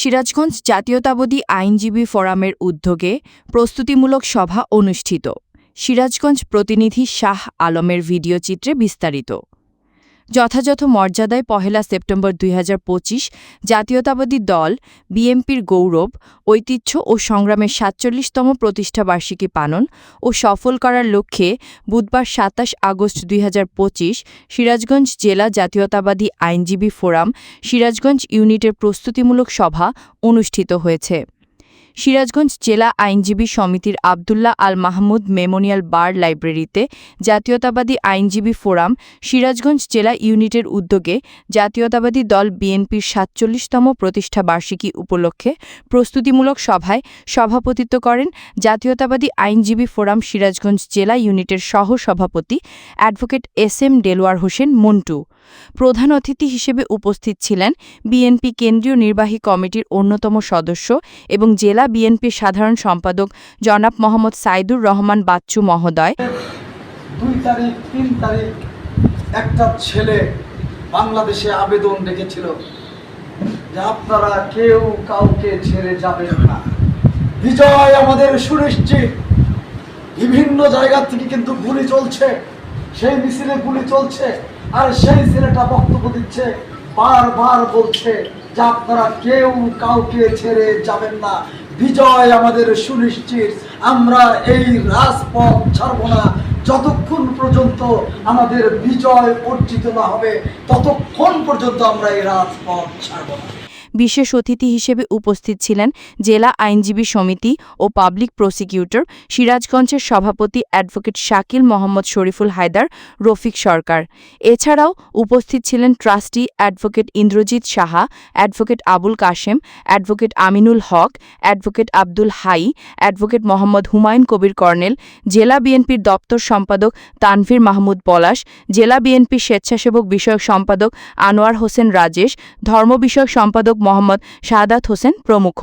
সিরাজগঞ্জ জাতীয়তাবাদী আইনজীবী ফোরামের উদ্যোগে প্রস্তুতিমূলক সভা অনুষ্ঠিত। সিরাজগঞ্জ প্রতিনিধি শাহ আলমের ভিডিও চিত্রে বিস্তারিত। যথাযথ মর্যাদায় পহেলা সেপ্টেম্বর দুই হাজার পঁচিশ জাতীয়তাবাদী দল বিএমপির গৌরব, ঐতিহ্য ও সংগ্রামের সাতচল্লিশতম প্রতিষ্ঠাবার্ষিকী পালন ও সফল করার লক্ষ্যে বুধবার সাতাশ আগস্ট দুই হাজার পঁচিশ সিরাজগঞ্জ জেলা জাতীয়তাবাদী আইনজীবী ফোরাম সিরাজগঞ্জ ইউনিটের প্রস্তুতিমূলক সভা অনুষ্ঠিত হয়েছে। সিরাজগঞ্জ জেলা আইনজীবী সমিতির আবদুল্লাহ আল মাহমুদ মেমোরিয়াল বার লাইব্রেরিতে জাতীয়তাবাদী আইনজীবী ফোরাম সিরাজগঞ্জ জেলা ইউনিটের উদ্যোগে জাতীয়তাবাদী দল বিএনপির সাতচল্লিশতম প্রতিষ্ঠা বার্ষিকী উপলক্ষে প্রস্তুতিমূলক সভায় সভাপতিত্ব করেন জাতীয়তাবাদী আইনজীবী ফোরাম সিরাজগঞ্জ জেলা ইউনিটের সহ সভাপতি advocate S M Delwar Hossain Montu. প্রধান অতিথি হিসেবে উপস্থিত ছিলেন বিএনপি কেন্দ্রীয় নির্বাহী কমিটির অন্যতম সদস্য এবং জেলা বিএনপির সাধারণ সম্পাদক জনাব মোহাম্মদ সাইদুর রহমান বাচ্চু মহোদয়। দুই তারিখ, তিন তারিখ একটা ছেলে বাংলাদেশে আবেদন রেখেছিল যে আপনারা কেউ কাউকে ছেড়ে যাবেন না। বিজয় আমাদের সুনিশ্চিত। বিভিন্ন জায়গা থেকে কিন্তু গুলি চলছে, সেই মিছিলে গুলি চলছে, আর সেই ছেলেটা বক্তব্য দিচ্ছে, বারবার বলছে যে আপনারা কেউ কাউকে ছেড়ে যাবেন না। বিজয় আমাদের সুনিশ্চিত। আমরা এই রাজপথ ছাড়ব না। যতক্ষণ পর্যন্ত আমাদের বিজয় অর্জিত না হবে, ততক্ষণ পর্যন্ত আমরা এই রাজপথ ছাড়ব না। বিশেষ অতিথি হিসেবে উপস্থিত ছিলেন জেলা আইনজীবী সমিতি ও পাবলিক প্রসিকিউটর, সিরাজগঞ্জের সভাপতি অ্যাডভোকেট শাকিল মোহাম্মদ শরীফুল হায়দার, রফিক সরকার। এছাড়াও উপস্থিত ছিলেন trustee advocate Indrajit Saha, advocate Abul Kashem, advocate Aminul Haque, advocate Abdul Hai, advocate Mohammad Humayun Kabir colonel, জেলা বিএনপির দপ্তর সম্পাদক তানভীর মাহমুদ পলাশ, জেলা বিএনপির স্বেচ্ছাসেবক বিষয়ক সম্পাদক আনোয়ার হোসেন রাজেশ, ধর্ম বিষয়ক সম্পাদক মোহাম্মদ সাদাত হোসেন প্রমুখ।